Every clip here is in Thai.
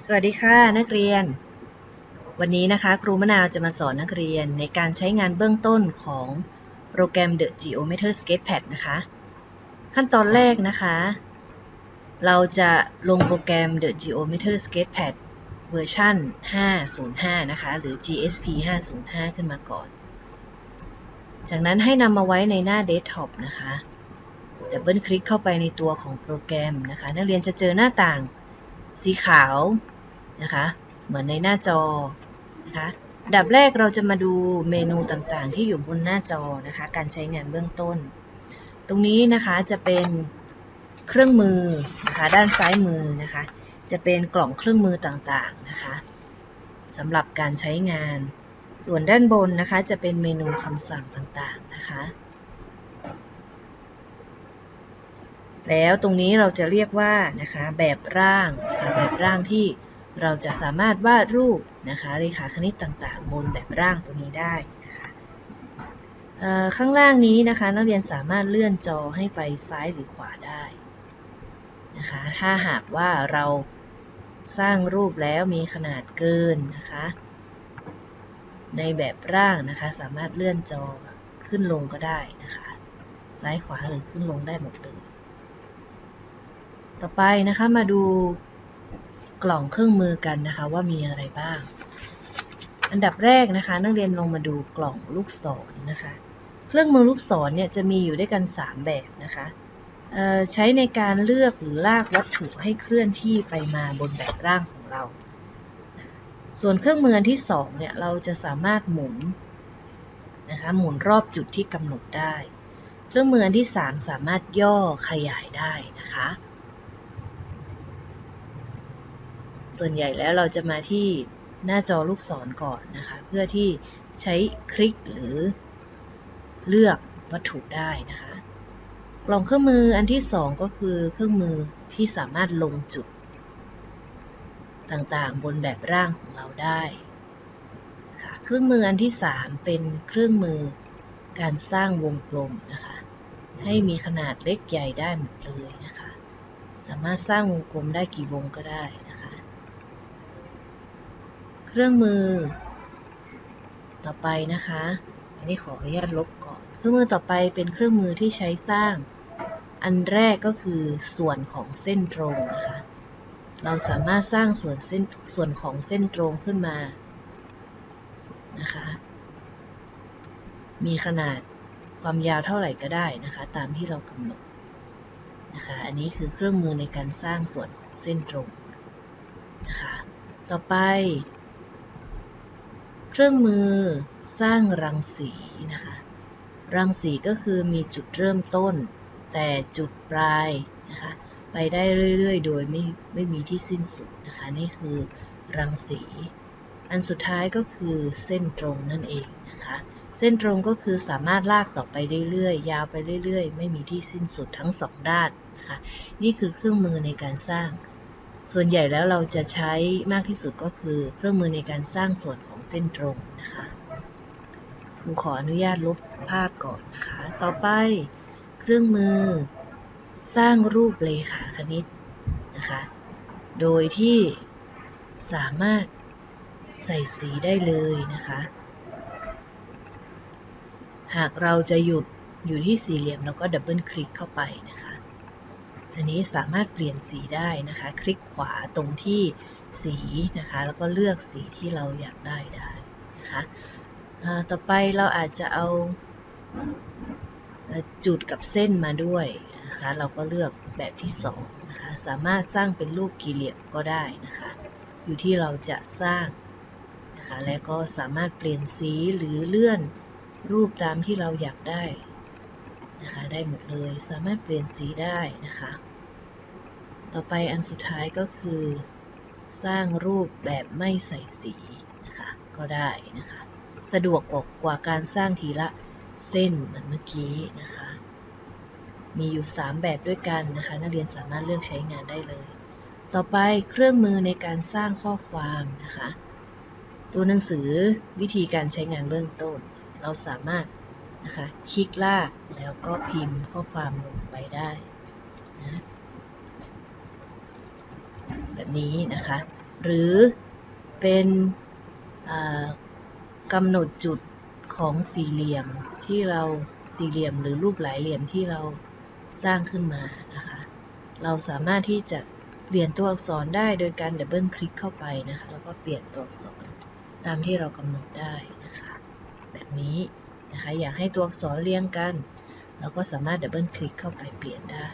สวัสดีค่ะนักเรียน วันนี้นะคะครูมะนาวจะมาสอนนักเรียนในการใช้งานเบื้องต้นของโปรแกรม The Geometer Sketchpad นะคะ ขั้นตอนแรกนะคะ เราจะลงโปรแกรม The Geometer Sketchpad เวอร์ชัน505 นะคะ หรือ GSP 505 ขึ้นมาก่อน จากนั้นให้นำมาไว้ในหน้าเดสก์ท็อปนะคะดับเบิลคลิกเข้าไปในตัวของโปรแกรมนะคะ นักเรียนจะเจอหน้าต่าง สีขาวนะคะ เหมือนในหน้าจอนะคะดับแรกเราจะมาดูเมนูต่างๆ ที่อยู่บนหน้าจอนะคะ การใช้งานเบื้องต้น ตรงนี้นะคะจะเป็นเครื่องมือนะคะด้านซ้ายมือนะคะ จะเป็นกล่องเครื่องมือต่างๆนะคะสำหรับการใช้งาน ส่วนด้านบนนะคะจะเป็นเมนูคำสั่งต่างๆนะคะ แล้วตรงนี้เราจะเรียกว่านะคะแบบร่างนะคะแบบร่างที่เราจะสามารถวาดรูปนะคะเรขาคณิตต่างๆ บนแบบร่างตัวนี้ได้นะคะข้างล่างนี้นะคะนักเรียนสามารถเลื่อนจอให้ไปซ้ายหรือขวาได้นะคะถ้าหากว่าเราสร้างรูปแล้วมีขนาดเกินนะคะในแบบร่างนะคะสามารถเลื่อนจอขึ้นลงก็ได้นะคะซ้ายขวาหรือขึ้นลงได้หมดเลย ต่อไปนะคะมาดูกล่องเครื่องมือกันนะคะว่ามีอะไรบ้าง อันดับแรกนะคะ นักเรียนลงมาดูกล่องลูกศรนะคะ เครื่องมือลูกศรเนี่ยจะมีอยู่ด้วยกัน 3 แบบนะคะใช้ในการเลือกหรือลากวัตถุให้เคลื่อนที่ไปมาบนแบบร่างของเรา ส่วนเครื่องมือที่2เนี่ยเราจะสามารถหมุนนะคะหมุนรอบจุดที่กำหนดได้ เครื่องมือที่ 3 สามารถย่อขยายได้นะคะ ส่วนใหญ่แล้วเราจะมาที่หน้าจอลูกศรก่อนนะคะ เพื่อที่ใช้คลิกหรือเลือกวัตถุได้นะคะ กล่องเครื่องมืออันที่ 2 ก็คือเครื่องมือที่สามารถลงจุด ต่างๆ บนแบบร่างของเราได้ค่ะเครื่องมืออันที่ 3 เป็นเครื่องมือการสร้างวงกลมนะคะ ให้มีขนาดเล็กใหญ่ได้หมดเลยนะคะ สามารถสร้างวงกลมได้กี่วงก็ได้นะ เครื่องมือ ต่อไปนะคะ อันนี้ขออนุญาตลบก่อน เครื่องมือต่อไปเป็นเครื่องมือที่ใช้สร้าง อันแรกก็คือส่วนของเส้นตรงนะคะ เราสามารถสร้างส่วนเส้นส่วนของเส้นตรงขึ้นมา นะคะ มีขนาดความยาวเท่าไหร่ก็ได้นะคะ ตามที่เรากำหนดนะคะ อันนี้คือเครื่องมือในการสร้างส่วนของเส้นตรงนะคะ ต่อไป เครื่องมือสร้างรังสีนะคะ รังสีก็คือมีจุดเริ่มต้น แต่จุดปลายนะคะ ไปได้เรื่อยๆ โดยไม่ไม่มีที่สิ้นสุดนะคะ นี่คือรังสี อันสุดท้ายก็คือเส้นตรงนั่นเองนะคะ เส้นตรงก็คือสามารถลากต่อไปเรื่อยๆ ยาวไปเรื่อยๆ ไม่มีที่สิ้นสุดทั้งสองด้านนะคะ นี่คือเครื่องมือในการสร้าง ส่วนใหญ่แล้วเราจะใช้มากที่สุดก็คือเครื่องมือในการสร้างส่วนของเส้นตรงนะคะครูขออนุญาตลบภาพก่อนนะคะ ต่อไปเครื่องมือสร้างรูปเลขาคณิตนะคะ โดยที่สามารถใส่สีได้เลยนะคะ หากเราจะหยุดอยู่ที่สี่เหลี่ยม แล้วก็ดับเบิลคลิกเข้าไปนะคะ อันนี้สามารถเปลี่ยนสีได้นะคะ คลิกขวาตรงที่สีนะคะ แล้วก็เลือกสีที่เราอยากได้ได้นะคะต่อไปเราอาจจะเอาจุดกับเส้นมาด้วยนะคะ เราก็เลือกแบบที่สองนะคะ สามารถสร้างเป็นรูปกี่เหลี่ยมก็ได้นะคะ อยู่ที่เราจะสร้างนะคะ และก็สามารถเปลี่ยนสีหรือเลื่อนรูปตามที่เราอยากได้นะคะ ได้หมดเลย สามารถเปลี่ยนสีได้นะคะ ต่อไปอันสุดท้ายก็คือ สร้างรูปแบบไม่ใส่สีนะคะก็ได้นะคะ สะดวกกว่ากว่าการสร้างทีละเส้นเหมือนเมื่อกี้นะคะ มีอยู่ 3 แบบด้วยกันนะคะ นักเรียนสามารถเลือกใช้งานได้เลย ต่อไปเครื่องมือในการสร้างข้อความนะคะ ตัวหนังสือวิธีการใช้งานเบื้องต้น เราสามารถนะคะคลิกลากแล้วก็พิมพ์ข้อความลงไปได้นะ แบบนี้นะคะ หรือเป็นกำหนดจุดของสี่เหลี่ยมที่เราสี่เหลี่ยมหรือรูปหลายเหลี่ยมที่เราสร้างขึ้นมานะคะ เราสามารถที่จะเปลี่ยนตัวอักษรได้โดยการดับเบิลคลิกเข้าไปนะคะ แล้วก็เปลี่ยนตัวอักษรตามที่เรากำหนดได้นะคะ แบบนี้นะคะ อยากให้ตัวอักษรเรียงกัน เราก็สามารถดับเบิลคลิกเข้าไปเปลี่ยนได้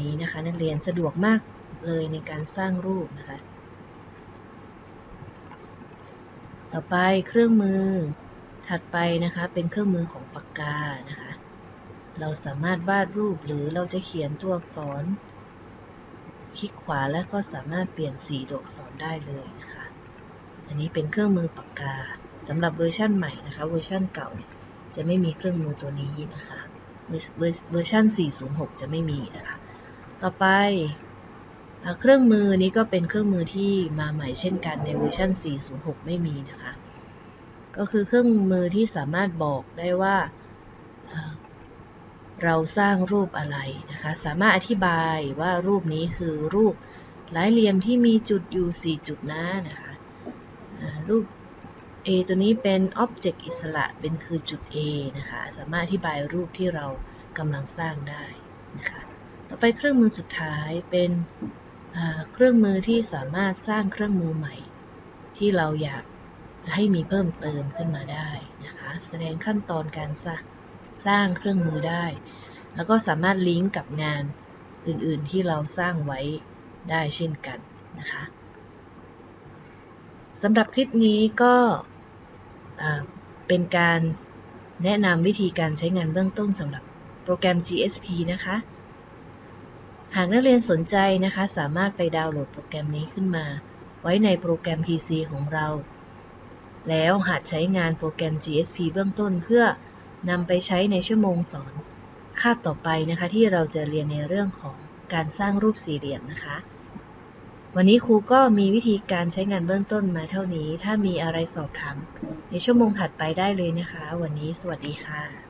นี้นะคะ นักเรียนสะดวกมากเลยในการสร้างรูปนะคะ ต่อไปเครื่องมือถัดไปนะคะเป็นเครื่องมือของปากกานะคะ เราสามารถวาดรูปหรือเราจะเขียนตัวอักษร คลิกขวาแล้วก็สามารถเปลี่ยนสีตัวอักษรได้เลยนะคะ อันนี้เป็นเครื่องมือปากกาสำหรับเวอร์ชั่นใหม่นะคะ เวอร์ชั่นเก่าเนี่ยจะไม่มีเครื่องมือตัวนี้นะคะ เวอร์เวอร์เวอร์ชัน406 จะไม่มีนะคะ ต่อไปเครื่องมือนี้ก็เป็นเครื่องมือที่มาใหม่เช่นกันในเวอร์ชัน 406 ไม่มีนะคะ ก็คือเครื่องมือที่สามารถบอกได้ว่าเราสร้างรูปอะไรนะคะ สามารถอธิบายว่ารูปนี้คือรูปหลายเหลี่ยมที่มีจุดอยู่ 4 จุดนะนะคะรูป A ตัวนี้เป็น Object อิสระเป็นคือจุด A นะคะ สามารถอธิบายรูปที่เรากำลังสร้างได้นะคะ ต่อไปเครื่องมือสุดท้ายเป็นเครื่องมือที่สามารถสร้างเครื่องมือใหม่ ที่เราอยากให้มีเพิ่มเติมขึ้นมาได้นะคะ แสดงขั้นตอนการสร้างสร้างเครื่องมือได้ แล้วก็สามารถลิงก์กับงานอื่นๆที่เราสร้างไว้ได้เช่นกันนะคะสำหรับคลิปนี้ก็เป็นการแนะนำวิธีการใช้งานเบื้องต้นสำหรับโปรแกรม GSP นะคะ หากนักเรียนสนใจนะคะ สามารถไปดาวน์โหลดโปรแกรมนี้ขึ้นมา ไว้ในโปรแกรม PC ของเรา แล้วหัดใช้งานโปรแกรม GSP เบื้องต้นเพื่อนำไปใช้ในชั่วโมงสอน คาบต่อไปนะคะที่เราจะเรียนในเรื่องของการสร้างรูปสี่เหลี่ยมนะคะ วันนี้ครูก็มีวิธีการใช้งานเบื้องต้นมาเท่านี้ ถ้ามีอะไรสอบถามในชั่วโมงถัดไปได้เลยนะคะ วันนี้สวัสดีค่ะ